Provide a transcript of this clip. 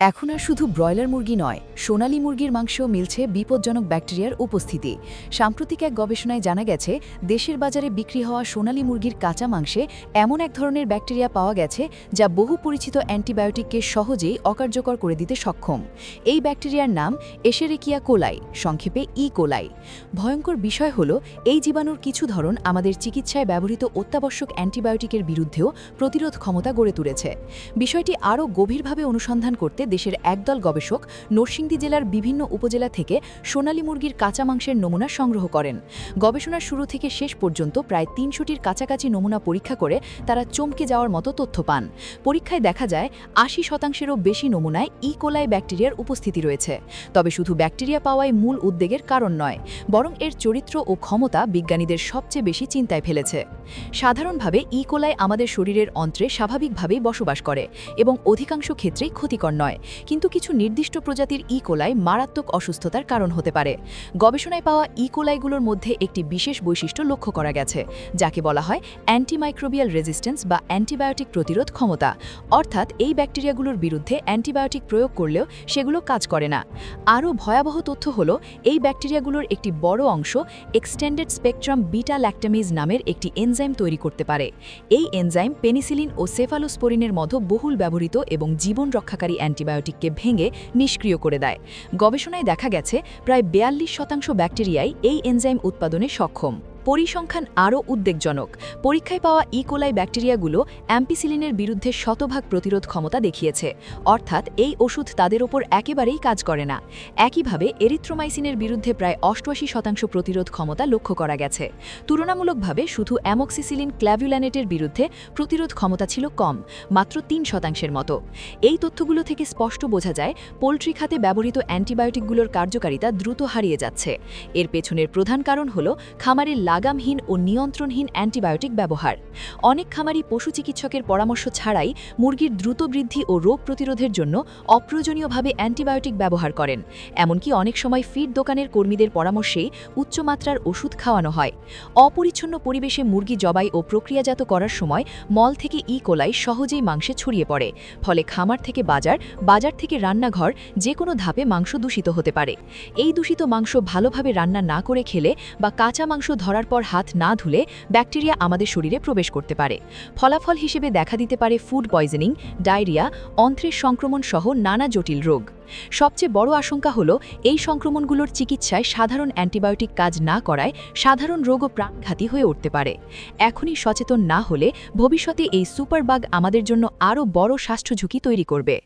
এখন আর শুধু ব্রয়লার মুরগি নয়, সোনালী মুরগির মাংসেও মিলছে বিপজ্জনক ব্যাকটেরিয়ার উপস্থিতি। সাম্প্রতিক এক গবেষণায় জানা গেছে, দেশের বাজারে বিক্রি হওয়া সোনালী মুরগির কাঁচা মাংসে এমন এক ধরনের ব্যাকটেরিয়া পাওয়া গেছে, যা বহু পরিচিত অ্যান্টিবায়োটিককে সহজেই অকার্যকর করে দিতে সক্ষম। এই ব্যাকটেরিয়ার নাম এশেরেকিয়া কোলাই, সংক্ষেপে ই কোলাই। ভয়ঙ্কর বিষয় হল, এই জীবাণুর কিছু ধরন আমাদের চিকিৎসায় ব্যবহৃত অত্যাবশ্যক অ্যান্টিবায়োটিকের বিরুদ্ধেও প্রতিরোধ ক্ষমতা গড়ে তুলেছে। বিষয়টি আরও গভীরভাবে অনুসন্ধান করতে দেশের একদল গবেষক নরসিংদী জেলার বিভিন্ন উপজেলা থেকে সোনালী মুরগির কাঁচা মাংসের নমুনা সংগ্রহ করেন। গবেষণার শুরু থেকে শেষ পর্যন্ত প্রায় তিনশোটির কাছাকাছি নমুনা পরীক্ষা করে তারা চমকে যাওয়ার মতো তথ্য পান। পরীক্ষায় দেখা যায়, আশি শতাংশেরও বেশি নমুনায় ই কোলাই ব্যাকটেরিয়ার উপস্থিতি রয়েছে। তবে শুধু ব্যাকটেরিয়া পাওয়াই মূল উদ্বেগের কারণ নয়, বরং এর চরিত্র ও ক্ষমতা বিজ্ঞানীদের সবচেয়ে বেশি চিন্তায় ফেলেছে। সাধারণভাবে ই কোলাই আমাদের শরীরের অন্ত্রে স্বাভাবিকভাবেই বসবাস করে এবং অধিকাংশ ক্ষেত্রেই ক্ষতিকর নয়। কিন্তু কিছু নির্দিষ্ট প্রজাতির ই কোলাই মারাত্মক অসুস্থতার কারণ হতে পারে। গবেষণায় পাওয়া ই কোলাইগুলোর মধ্যে একটি বিশেষ বৈশিষ্ট্য লক্ষ্য করা গেছে, যাকে বলা হয় অ্যান্টিমাইক্রোবিয়াল রেজিস্ট্যান্স বা অ্যান্টিবায়োটিক প্রতিরোধ ক্ষমতা। অর্থাৎ এই ব্যাকটেরিয়াগুলোর বিরুদ্ধে অ্যান্টিবায়োটিক প্রয়োগ করলেও সেগুলো কাজ করে না। আরও ভয়াবহ তথ্য হল, এই ব্যাকটেরিয়াগুলোর একটি বড় অংশ এক্সটেন্ডেড স্পেকট্রাম বিটা ল্যাক্টামিজ নামের একটি এনজাইম তৈরি করতে পারে। এই এনজাইম পেনিসিলিন ও সেফালোস্পোরিনের মতো বহুল ব্যবহৃত এবং জীবন রক্ষাকারী অ্যান্টিবায়োটিককে ভেঙে নিষ্ক্রিয় করে দেয়। গবেষণায় দেখা গেছে, প্রায় বেয়াল্লিশ শতাংশ ব্যাকটেরিয়ায় এই এনজাইম উৎপাদনে সক্ষম। পরিসংখ্যান আরও উদ্বেগজনক। পরীক্ষায় পাওয়া ইকোলাই ব্যাকটেরিয়াগুলো অ্যাম্পিসিলিনের বিরুদ্ধে শতভাগ প্রতিরোধ ক্ষমতা দেখিয়েছে। অর্থাৎ এই ওষুধ তাদের ওপর একেবারেই কাজ করে না। একইভাবে এরিথ্রোমাইসিনের বিরুদ্ধে প্রায় অষ্টআশি শতাংশ প্রতিরোধ ক্ষমতা লক্ষ্য করা গেছে। তুলনামূলকভাবে শুধু অ্যামক্সিসিলিন ক্ল্যাভিউল্যানেটের বিরুদ্ধে প্রতিরোধ ক্ষমতা ছিল কম, মাত্র তিন শতাংশের মতো। এই তথ্যগুলো থেকে স্পষ্ট বোঝা যায়, পোলট্রি খাতে ব্যবহৃত অ্যান্টিবায়োটিকগুলোর কার্যকারিতা দ্রুত হারিয়ে যাচ্ছে। এর পেছনের প্রধান কারণ হল খামারের লাগামহীন ও নিয়ন্ত্রণহীন অ্যান্টিবায়োটিক ব্যবহার। অনেক খামারি পশু চিকিৎসকের পরামর্শ ছাড়াই মুরগির দ্রুত বৃদ্ধি ও রোগ প্রতিরোধের জন্য অপ্রয়োজনীয়ভাবে অ্যান্টিবায়োটিক ব্যবহার করেন। এমনকি অনেক সময় ফিড দোকানের কর্মীদের পরামর্শেই উচ্চমাত্রার ওষুধ খাওয়ানো হয়। অপরিচ্ছন্ন পরিবেশে মুরগি জবাই ও প্রক্রিয়াজাত করার সময় মল থেকে ই কোলাই সহজেই মাংসে ছড়িয়ে পড়ে। ফলে খামার থেকে বাজার বাজার থেকে রান্নাঘর যে কোনো ধাপে মাংস দূষিত হতে পারে। এই দূষিত মাংস ভালোভাবে রান্না না করে খেলে বা কাঁচা মাংস ধরার পর হাত না ধুলে ব্যাকটেরিয়া আমাদের শরীরে প্রবেশ করতে পারে। ফলাফল হিসেবে দেখা দিতে পারে ফুড পয়জনিং, ডায়রিয়া, অন্ত্রের সংক্রমণ সহ নানা জটিল রোগ। সবচেয়ে বড় আশঙ্কা হল এই সংক্রমণগুলোর চিকিৎসায় সাধারণ অ্যান্টিবায়োটিক কাজ না করায় সাধারণ রোগও প্রাণঘাতী হয়ে উঠতে পারে। এখনই সচেতন না হলে ভবিষ্যতে এই সুপারবাগ আমাদের জন্য আরও বড় স্বাস্থ্য ঝুঁকি তৈরি করবে।